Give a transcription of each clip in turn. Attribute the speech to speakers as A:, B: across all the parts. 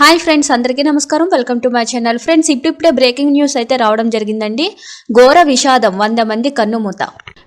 A: Hi friends అందరికీ నమస్కారం. Welcome to my channel. Friends ఇప్పుడిప్పుడే బ్రేకింగ్ న్యూస్ అయితే రావడం జరిగిందండి. ఘోర విషాదం వంద మంది కన్నుమూత.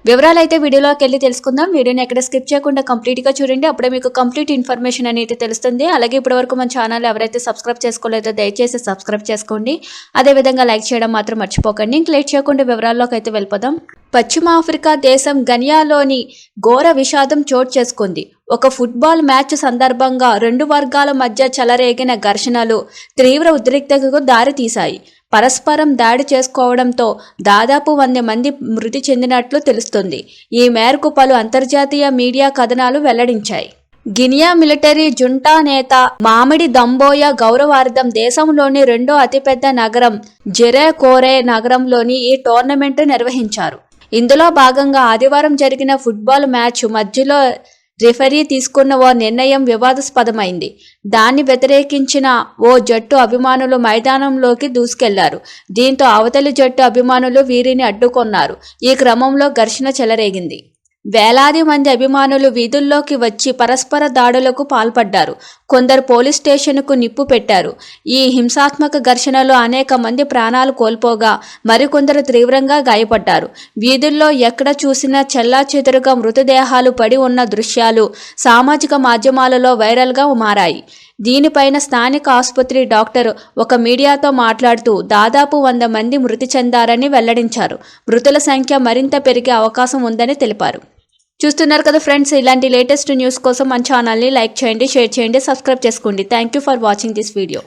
A: వివరాలు అయితే వీడియోలోకి వెళ్ళి తెలుసుకుందాం. వీడియోని ఎక్కడ స్కిప్ చేయకుండా కంప్లీట్గా చూడండి. అప్పుడే మీకు కంప్లీట్ ఇన్ఫర్మేషన్ అనేది తెలుస్తుంది. అలాగే ఇప్పటివరకు మన ఛానల్ ఎవరైతే సబ్స్క్రైబ్ చేసుకోలేదో దయచేసి సబ్స్క్రైబ్ చేసుకోండి. అదేవిధంగా లైక్ చేయడం మాత్రం మర్చిపోకండి. ఇంక లేట్ చేయకుండా వివరాల్లోకి అయితే వెళ్ళిపోదాం. పశ్చిమ ఆఫ్రికా దేశం గనియాలోని ఘోర విషాదం చోటు చేసుకుంది. ఒక ఫుట్బాల్ మ్యాచ్ సందర్భంగా రెండు వర్గాల మధ్య చెలరేగిన ఘర్షణలు తీవ్ర ఉద్రిక్తతకు దారితీశాయి. పరస్పరం దాడి చేసుకోవడంతో దాదాపు వంద మంది మృతి చెందినట్లు తెలుస్తుంది. ఈ మేరకు పలు అంతర్జాతీయ మీడియా కథనాలు వెల్లడించాయి. గినియా మిలిటరీ జుంటా నేత మామిడి దంబోయ గౌరవార్థం దేశంలోని రెండో అతిపెద్ద నగరం జెరే కోరే నగరంలోని ఈ టోర్నమెంట్ నిర్వహించారు. ఇందులో భాగంగా ఆదివారం జరిగిన ఫుట్బాల్ మ్యాచ్ మధ్యలో రిఫరీ తీసుకున్న ఓ నిర్ణయం వివాదాస్పదమైంది. దాన్ని వ్యతిరేకించిన ఓ జట్టు అభిమానులు మైదానంలోకి దూసుకెళ్ళారు. దీంతో అవతలి జట్టు అభిమానులు వీరిని అడ్డుకొన్నారు. ఈ క్రమంలో ఘర్షణ చెలరేగింది. వేలాది మంది అభిమానులు వీధుల్లోకి వచ్చి పరస్పర దాడులకు పాల్పడ్డారు. కొందరు పోలీస్ స్టేషన్కు నిప్పు పెట్టారు. ఈ హింసాత్మక ఘర్షణలో అనేక మంది ప్రాణాలు కోల్పోగా మరికొందరు తీవ్రంగా గాయపడ్డారు. వీధుల్లో ఎక్కడ చూసినా చెల్లా చెదురుగా మృతదేహాలు పడి ఉన్న దృశ్యాలు సామాజిక మాధ్యమాలలో వైరల్గా మారాయి. దీనిపైన స్థానిక ఆసుపత్రి డాక్టర్ ఒక మీడియాతో మాట్లాడుతూ దాదాపు వంద మంది మృతి చెందారని వెల్లడించారు. మృతుల సంఖ్య మరింత పెరిగే అవకాశం ఉందని తెలిపారు. చూస్తున్నారు కదా ఫ్రెండ్స్ ఇలాంటి లేటెస్ట్ న్యూస్ కోసం మన ఛానల్ని లైక్ చేయండి షేర్ చేయండి సబ్స్క్రైబ్ చేసుకోండి. Thank you for watching this video